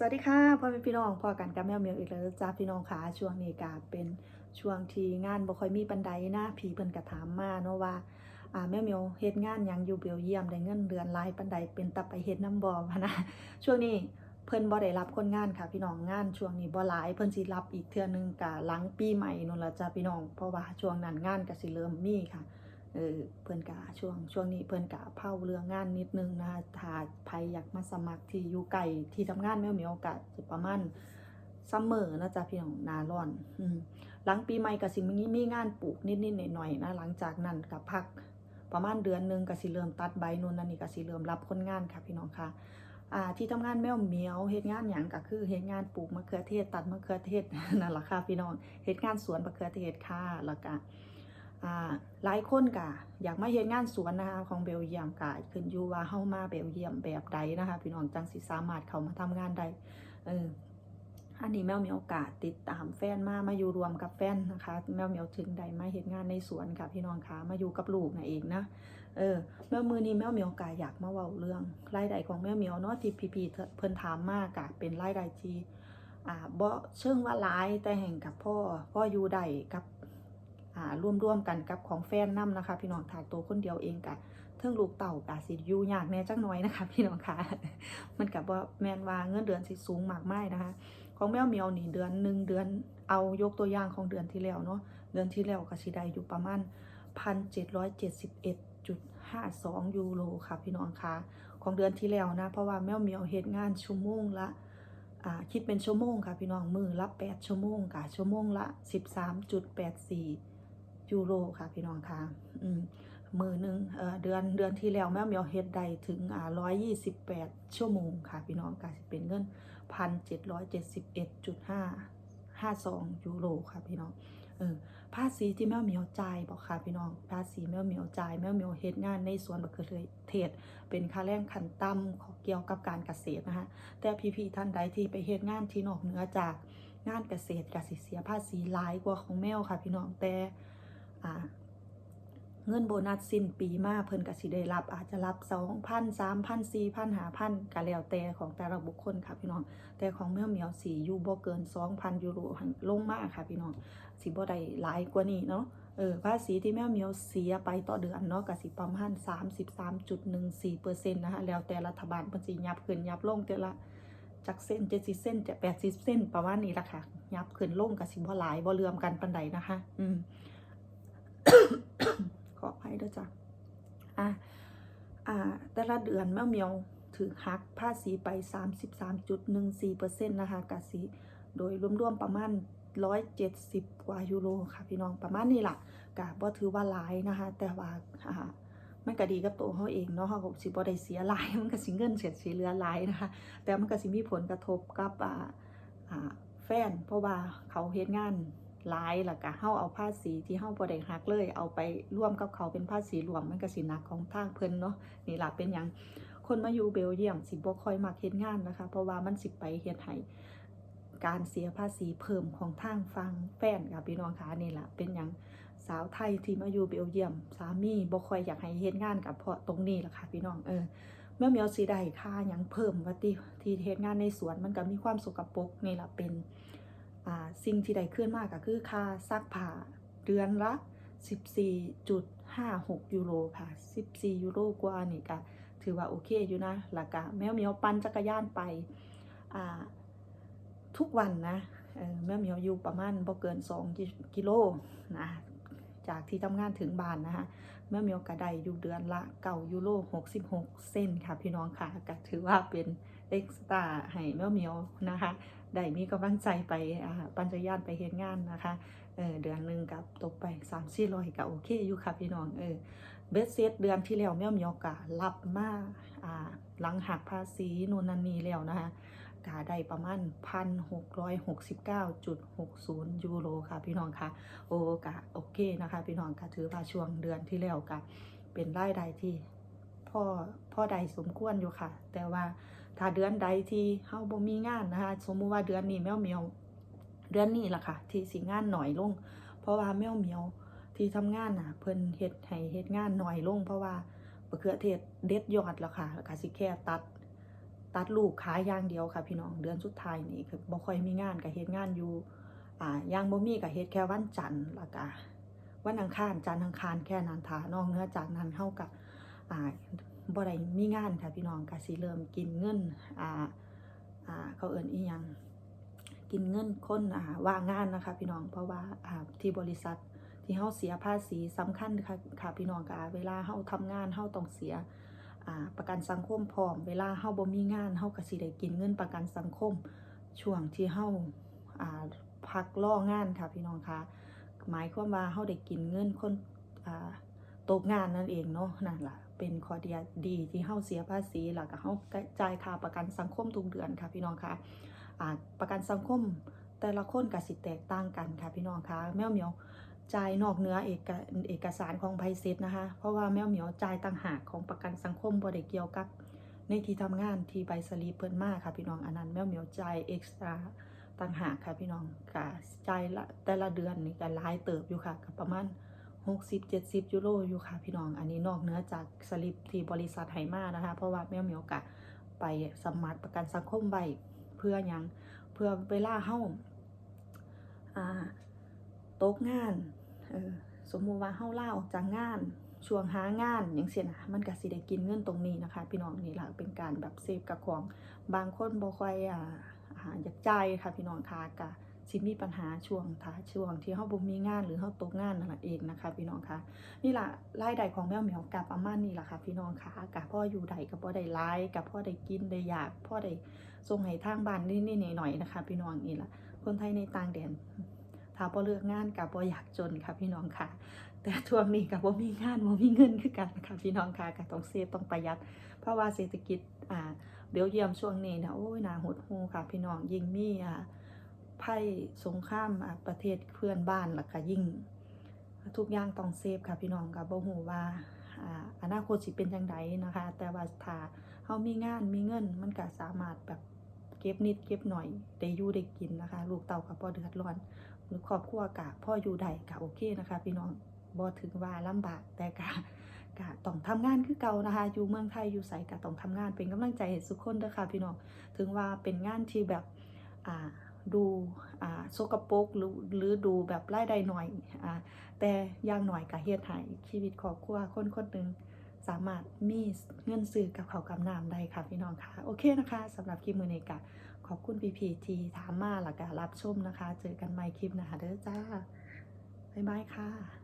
สวัสดีค่ะพ่อแม่พี่น้องพ่อกันกับแมวเมียวอีกแล้วจ้าพี่น้องค่ะช่วงนี้ก็เป็นช่วงที่งานบ่ค่อยมีปันไดนะผีเพิ่นก็ถามมาเนาะว่าอ่าแม่เมียวเฮ็ดงานยังอยู่เบลเยียมได้เงินเดือนลายปันไดเป็นตะไปเฮ็ดน้ำบ่พนะช่วงนี้เพิ่นบ่ได้รับคนงานค่ะ พี่น้องงานช่วงนี้บ่หลายเพิ่นสิรับอีกเทื่อนึงก็หลังปีใหม่นู่นละจ้าพี่น้องเพราะว่าช่วงนั้นงานก็สิเริ่มมีค่ะ เออเพิ่อนกะช่วงช่วงนี้เพิ่อนกะเผาเรื่องงานนิดนึงนะคะถ้าใครอยากมาสมัครที่อยู่ไกลที่ทำงานแม่มีโอกาสสิประมาณซัมเมอร์นะจ๊ะพี่น้องนาร้อนอหลังปีใหม่ก็สิมีมีงานปลูกนิดๆหน่อยๆนะหลังจากนั้นก็พักประมาณเดือนหนึงก็สิเริ่มตัดใบนู่นนั่นนี่ก็สิเริ่มรับคนงานค่ะพี่น้องค่ะอ่าที่ทำงานแมวเหมียวเฮ็ดงานหยังก็คือเฮ็ดงานปลูกมะเขือเทศ ตัดมะเขือเทศนั่นแหละค่ะพี่น้องเฮ็ดงานสวนมะเขือเทศค่ะแล้วก็ หลายคนก็อยากมาเฮ็ดงานสวนนะคะของเบลเยียมก็ขึ้นอยู่ว่าเฮ้ามาเบลเยียมแบบใดนะคะพี่น้องจังสิสามารถเขามาทำงานได้เอออันนี้แมวมีโอกาสติดตามแฟนมามาอยู่รวมกับแฟนนะคะแมวเหมียวถึงได้มาเฮ็ดงานในสวนค่ะพี่น้องคะมาอยู่กับลูกน่ะเองนะเออแม่มือนี้แม่เหมียวกาอยากมาเว้าเรื่องรายได้ของแม่เหมียวเนาะที่พี่ๆเพิ่นถามมากกะเป็นรายได้ที่อ่าบ่เชิงว่าหลายแต่แห่งกับพ่อพ่ออยู่ได้กับ อ่าร่วมกันกับของแฟนนํนะคะ พี่น้องถ้าตัวคนเดียวเองกะเทิงลูกเต่ากะสิอยู่ยากแน่จักหน่อยนะคะ พี่น้องค่ะ มันกับว่าแมนว่าเงินเดือนสิสูงมากมายนะคะ ของแม่เมียวนี่เดือนหนึ่งเดือนเอายกตัวอย่างของเดือนที่แล้วเนาะเดือนที่แล้วก็สิได้อยู่ประมาณ1,771.52ยูโรค่ะ พี่น้องคะของเดือนที่แล้วนะ เพราะว่าแมวเมียวเฮ็ดงานชั่วโมงละคิดเป็นชั่วโมงค่ะพี่น้องมือละ8ชั่วโมงค่ะชั่วโมงละ13.84 ยูโรค่ะพี่น้องค่ะอืมมือหนึ่งเเดือนเดือนที่แล้วแมวเมียวเฮ็ดได้ถึงอ่า128ชั่วโมงค่ะพี่น้องก็สิเป็นเงิน1,771.552ยูโรค่ะพี่น้องเออภาษีที่แม่เมียวจ่ายบอกค่ะพี่น้องภาษีแม่เมียวจ่ายแม่เมียวเฮ็ดงานในสวนมะเขือเทศ เป็นค่าแรงขันต่ำของเกี่ยวกับการเกษตรนะคะแต่พี่ๆท่านใดที่ไปเฮ็ดงานที่นอกเหนือจากงานเกษตรก็สิเสียภาษีหลายกว่าของแมวค่ะพี่น้องแต่ อ่าเงินโบนัสสิ้นปีมาเพิ่นก็สิได้รับ อาจจะรับ2,000 3,000 4,000 5,000ก็แล้วแต่ของแต่ละบุคคลค่ะพี่น้อง แต่ของแมวเหมียวสีอยู่บ่เกิน2,000ยูโรลงมากค่ะพี่น้องสิบ่ได้หลายกว่านี้เนาะเออภาษีที่แม่เหมียวเสียไปต่อเดือนเนาะก็สิประมาณ33.14%นะคะแล้วแต่รัฐบาลเพิ่นสิยับขึ้นยับลงแต่ละจักเส้น70เส้นจะ80เส้นประมาณนี้ละค่ะยับขึ้นลงก็สิบ่หลายบ่เลื่อมกันปานใดนะคะ อืม ขออภัยด้วยจ้ะอะอ่าแต่ละเดือนแม่เมียวถือหักภาษีไป 33.14%นะคะกสิโดยรวมๆประมาณ 170 กว่ายูโรค่ะพี่น้องประมาณนี้ล่ะกะบ่ถือว่าหลายนะคะ แต่ว่าอ่ามันก็ดีกับตัวเขาเองเนาะเขาก็สิบ่ได้เสียหลาย มันก็สิเงินเสียสิเหลือหลายนะคะ แต่มันก็สิมีผลกระทบกับอ่าแฟน เพราะว่าเขาเฮ็ดงาน หลายแล้วก็เฮาเอาภาษีที่เฮาบ่ได้หักเลย เอาไปร่วมกับเขาเป็นภาษีรวมมันก็สิหนักของทางเพิ่นเนาะนี่ล่ะเป็นหยังคนมาอยู่เบลเยียมสิบ่ค่อยมักเฮ็ดงานนะคะ เพราะว่ามันสิไปเฮ็ดให้การเสียภาษีเพิ่มของทางฟังแฟนค่ะพี่น้องคะนี่แหละเป็นอย่างสาวไทยที่มาอยู่เบลเยียม สามีบ่ค่อยอยากให้เฮ็ดงานกับเพราะตรงนี้แหละค่ะพี่น้องเออเมื่อมียวสีได้ค่าหยังเพิ่มว่าติที่เฮ็ดงานในสวนมันก็มีความสกปรกนี่แหละเป็น สิ่งที่ได้ขึ้นมากก็คือค่าซักผ้าเดือนละ 14.56 ยูโรค่ะ 14 ยูโรกว่านี่ก็ถือว่าโอเคอยู่นะแล้วก็แมวเหมียวปั่นจักรยานไปทุกวันนะแม่เหมียวอยู่ประมาณบ่เกิน 2 กิโลนะจากที่ทำงานถึงบ้านนะคะแม่เมียวก็ได้อยู่เดือนละเก้ายูโร66 เส้นค่ะพี่น้องค่ะก็ถือว่าเป็นเอ็กซ์ตร้าให้แม่เมียวนะคะ ได้มีกำลังใจไปปัญจยานไปเฮ็ดงานนะคะเออเดือนหนึ่งกับตกไป3 4 0 0ก็โอเคอยู่ค่ะพี่น้องเออเบสเซตเดือนที่แล้วแม่มียวก็รับมาอ่าหลังหักภาษีนูนนันนีแล้วนะคะกาได้ประมาณ1,669.60ยูโรค่ะ พี่น้องค่ะโอ้กะโอเคนะคะ พี่น้องค่ะถือว่าช่วงเดือนที่แล้วกะเป็นรายได้ที่พ่อพ่อใดสมควรอยู่ค่ะ แต่ว่า ถ้าเดือนใดที่เฮาบ่มีงานนะคะ สมมุติว่าเดือนนี้แมวเหมียว เดือนนี้ล่ะค่ะ ที่สิงานหน่อยลง เพราะว่าแมวเหมียวที่ทำงานน่ะ เพิ่นเฮ็ดให้เฮ็ดงานหน่อยลง เพราะว่าบะเขือเทศเด็ดยอดแล้วค่ะแล้วก็สิแค่ตัด ตัดลูกขายอย่างเดียวค่ะ พี่น้องเดือนสุดท้ายนี่คือบ่ค่อยมีงานก็เฮ็ดงานอยู่อ่าอย่างบ่มีก็เฮ็ดแค่วันจันทร์แล้วก็วันอังคารจันทร์อังคารแค่นั้นท่านอกเหนือจากนั้นเฮาก็อ่า บ่ได้มีงานค่ะพี่น้องก็สิเริ่มกินเงินอ่าอ่าเขาเอิ้นอีหยังกินเงินคนอ่าว่างงานนะคะ พี่น้องเพราะว่าอ่าที่บริษัทที่เฮาเสียภาษีสำคัญค่ะค่ะพี่น้องค่ะเวลาเฮาทำงานเฮาต้องเสียอ่าประกันสังคมพร้อม เวลาเฮาบ่มีงานเฮาก็สิได้กินเงินประกันสังคม ช่วงที่เฮาอ่าพักรองานค่ะพี่น้องค่ะหมายความว่าเฮาได้กินเงินคนอ่า ตกงานนั่นเองเนาะนั่นล่ะเป็นข้อดีดีที่เฮาเสียภาษีแล้วก็เฮาจ่ายค่าประกันสังคมทุกเดือนค่ะพี่น้องค่ะอ่าประกันสังคมแต่ละคนก็สิแตกต่างกันค่ะพี่น้องค่ะแมวเหมียวจ่ายนอกเหนือเอกเอกสารของไพเซตนะคะ เพราะว่าแมวเหมียวจ่ายต่างหากของประกันสังคมบ่ได้เกี่ยวกับในที่ทำงานที่ใบสลีปเพิ่นมาค่ะพี่น้องอันนั้นแมวเหมียวจ่ายเอ็กซ์ตร้าต่างหากค่ะพี่น้องก็จ่ายละแต่ละเดือนนี่ก็หลายเติบอยู่ค่ะก็ประมาณ 60-70ยูโรอยู่ค่ะพี่น้องอันนี้นอกเหนือจากสลิปที่บริษัทให้มานะคะ เพราะว่าแมวเหมียวกะไปสมัครประกันสังคมไว้เพื่อยังเพื่อเวลาเฮาอ่าตกงานเออสมมุติว่าเฮาล่าออกจากงานช่วงหางานอย่างเช่นนะมันก็สิได้กินเงินตรงนี้นะคะ พี่น้องนี่ล่ะเป็นการแบบเซฟกับของบางคนบ่ค่อยอ่าอยากจ่ายค่ะพี่น้องค่ะก็ สิมีปัญหาช่วงท้าช่วง ที่เฮาบ่มีงานหรือเฮาตกงานนั่นแหละเองนะคะพี่น้องคะนี่ล่ะรายได้ของแมวเหมียวกับประมานี้ล่ะค่ะพี่น้องคะกับพ่ออยู่ใดกับพ่อได้หลายกับพ่อได้กินได้อยากพ่อได้ส่งให้ทางบ้านนิดๆหน่อยๆนะคะ พี่น้องนี่ล่ะคนไทยในต่างแดนถ้าบ่เลือกงานกับบ่อยากจนค่ะพี่น้องค่ะ แต่ช่วงนี้กับบ่มีงานบ่มีเงินคือกันค่ะพี่น้องค่ะก็ต้องเซฟต้องประหยัด เพราะว่าเศรษฐกิจอ่าเบลเยียมช่วงนี้นะโอ้ยน่าหดหู่ค่ะพี่น้องยิ่งมีอ่า ภัยสงครามประเทศเพื่อนบ้านแล้วก็ยิ่ง ทุกอย่างต้องเซฟค่ะพี่น้องก็บ่ฮู้ว่าอ่าอนาคตสิเป็นจังไดนะคะ แต่ว่าถ้าเฮามีงานมีเงินมันก็สามารถแบบเก็บนิดเก็บหน่อยได้อยู่ได้กินนะคะ ลูกเต้าก็บ่เดือดร้อน หรือครอบครัวกะพ่ออยู่ใดกะโอเคนะคะ พี่น้องบ่ถึงว่าลำบากแต่กะกะต้องทำงานคือเก่านะคะ อยู่เมืองไทยอยู่ไสกะต้องทำงานเป็นกำลังใจให้ทุกคนเด้อค่ะพี่น้องถึงว่าเป็นงานที่แบบอ่า ดูโซกโปกหรือหรือดูแบบไล่ได้หน่อยอแต่อย่างหน่อยกับเฮ็ดให้ชีวิตครอบครัวคนคนหนึ่งสามารถมีเงินซื้อกับเขากับน้ำได้ค่ะพี่น้องค่ะ โอเคนะคะสำหรับคลิปมือในกะขอบคุณพีพีทีถามมาแล้วก็รับชมนะคะ เจอกันใหม่คลิปนะคะเด้อจ้า บ๊ายบายค่ะ